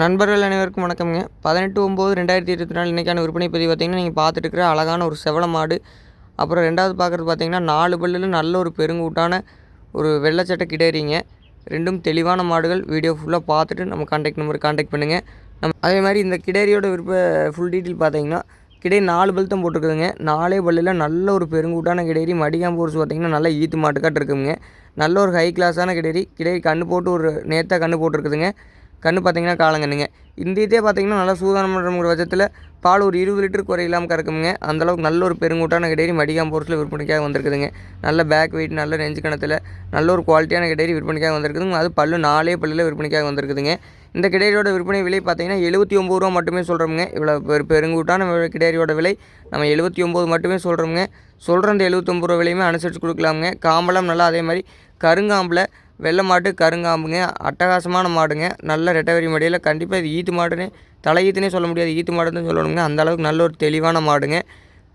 நண்பர்கள் அனைவருக்கும் வணக்கம்ங்க. பதினெட்டு ஒம்பது ரெண்டாயிரத்தி இருபத்தி நாலு இன்றைக்கான விற்பனை பதிவு பார்த்தீங்கன்னா நீங்கள் பார்த்துட்டு இருக்கிற அழகான ஒரு செவல மாடு. அப்புறம் ரெண்டாவது பார்க்குறது பார்த்தீங்கன்னா நாலு பல்லில் நல்ல ஒரு பெருங்கூட்டான ஒரு வெள்ளச்சட்டை கிடேரிங்க. ரெண்டும் தெளிவான மாடுகள். வீடியோ ஃபுல்லாக பார்த்துட்டு நம்ம கான்டாக்ட் நம்பர் கான்டாக்ட் பண்ணுங்கள் நம்ம அதே மாதிரி இந்த கிடேரியோட விருப்ப ஃபுல் டீட்டெயில் பார்த்தீங்கன்னா கிடை நாலு பல் தான் போட்டிருக்குதுங்க. நாலே பல்லில் நல்ல ஒரு பெருங்கூட்டான கிடேரி. மடிகாம்பூர்ஸ் பார்த்தீங்கன்னா நல்லா ஈத்து மாட்டுக்காட்டு இருக்குங்க. நல்ல ஒரு ஹை கிளாஸான கிடேரி. கிடேரி கண்ணு போட்டு ஒரு நேத்தாக கண்ணு போட்டிருக்குதுங்க. கன்று பார்த்தீங்கன்னா காலங்கன்னுங்க இந்த இதே பார்த்திங்கன்னா நல்லா சூதானம்ன்ற பட்சத்தில் பால் ஒரு இருபது லிட்டர் குறையில்லாமல் கறக்குங்க அந்தளவுக்கு நல்ல ஒரு பெருங்கூட்டான கிடையாது மடிகாம் பொருட்கள் விற்பனைக்காக வந்திருக்குதுங்க. நல்ல பேக் வெயிட் நல்ல நெஞ்சு கணத்தில் நல்ல ஒரு குவாலிட்டியான கிடையாது விற்பனைக்காக வந்திருக்குதுங்க. அது பல்லு நாலே பல்லில் விற்பனைக்காக வந்திருக்குதுங்க. இந்த கிடையோட விற்பனை விலை பார்த்தீங்கன்னா எழுபத்தி ஒம்பது ரூபா மட்டுமே சொல்கிறோமுங்க இவ்வளோ பெரு பெருங்கூட்டான கிடையோட விலை நம்ம எழுபத்தி ஒம்பது மட்டுமே சொல்கிறோமுங்க சொல்கிற அந்த எழுபத்தொம்பது ரூபா விலையுமே அனுசரித்து கொடுக்கலாமுங்க. காம்பளம் நல்லா அதே மாதிரி கருங்காம்பில் வெள்ளை மாட்டு கருங்காம்புங்க அட்டகாசமான மாடுங்க. நல்ல ரெட்டவரி மடியில் கண்டிப்பாக இது ஈத்து மாடுன்னு தலை ஈத்துனே சொல்ல முடியாது. ஈத்து மாடுன்னு சொல்லணுங்க. அந்த அளவுக்கு நல்ல ஒரு தெளிவான மாடுங்க.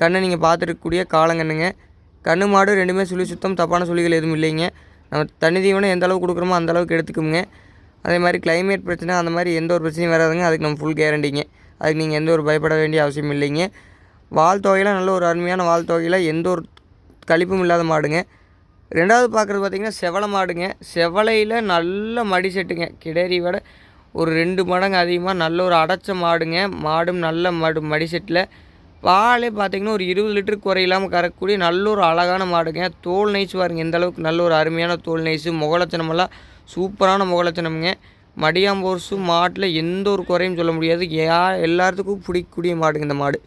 கண்ணை நீங்கள் பார்த்துருக்கக்கூடிய காலங்கண்ணுங்க. கண்ணு மாடு ரெண்டுமே சுழி சுத்தம் தப்பான சுழிகள் எதுவும் இல்லைங்க. நம்ம தண்ணி தீவனம் எந்த அளவுக்கு கொடுக்குறோமோ அந்த அளவுக்கு எடுத்துக்கோங்க அதே மாதிரி கிளைமேட் பிரச்சனை அந்த மாதிரி எந்த ஒரு பிரச்சனையும் வராதுங்க. அதுக்கு நம்ம ஃபுல் கேரண்டிங்க அதுக்கு நீங்கள் எந்த ஒரு பயப்பட வேண்டிய அவசியம் இல்லைங்க. வால் தொகையில் நல்ல ஒரு அருமையான வால் தொகையில் எந்த ஒரு கழிப்பும் இல்லாத மாடுங்க. ரெண்டாவது பார்க்குறது பார்த்திங்கன்னா செவலை மாடுங்க. செவலையில் நல்ல மடி செட்டுங்க. கிடேரி விட ஒரு ரெண்டு மடங்கு அதிகமாக நல்ல ஒரு அடைச்ச மாடுங்க. மாடும் நல்ல மடு மடி செட்டில். பாலே பார்த்திங்கன்னா ஒரு இருபது லிட்டரு குறையில்லாமல் கறக்கக்கூடிய நல்ல ஒரு அழகான மாடுங்க. தோல் நெய்ச்சு பாருங்க. எந்த அளவுக்கு நல்ல ஒரு அருமையான தோல் நெய்ச்சு முகலட்சணமெல்லாம் சூப்பரான முகலட்சணம்ங்க. மடியாம்போர்ஸு மாட்டில் எந்த ஒரு குறையும் சொல்ல முடியாது. யா எல்லாத்துக்கும் பிடிக்கக்கூடிய மாடுங்க இந்த மாடு.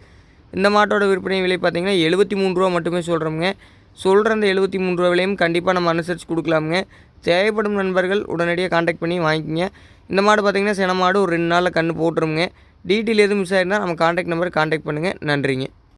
இந்த மாட்டோட விற்பனை விலை பார்த்திங்கன்னா எழுபத்தி மூணு ரூபா மட்டுமே சொல்கிறோமுங்க சொல்கிற அந்த எழுபத்தி மூணு ரூபா விலையும் கண்டிப்பாக நம்ம அனுசரித்து கொடுக்கலாமுங்க. தேவைப்படும் நண்பர்கள் உடனடியாக காண்டாக்ட் பண்ணி வாங்கிக்கோங்க. இந்த மாடு பார்த்திங்கன்னா சின மாடு ஒரு ரெண்டு நாளில் கன்று போட்டுருங்க டீட்டெயில் எதுவும் மிஸ் ஆயிருந்தால் நம்ம காண்டாக்ட் நம்பர் காண்டாக்ட் பண்ணுங்கள் நன்றிங்க.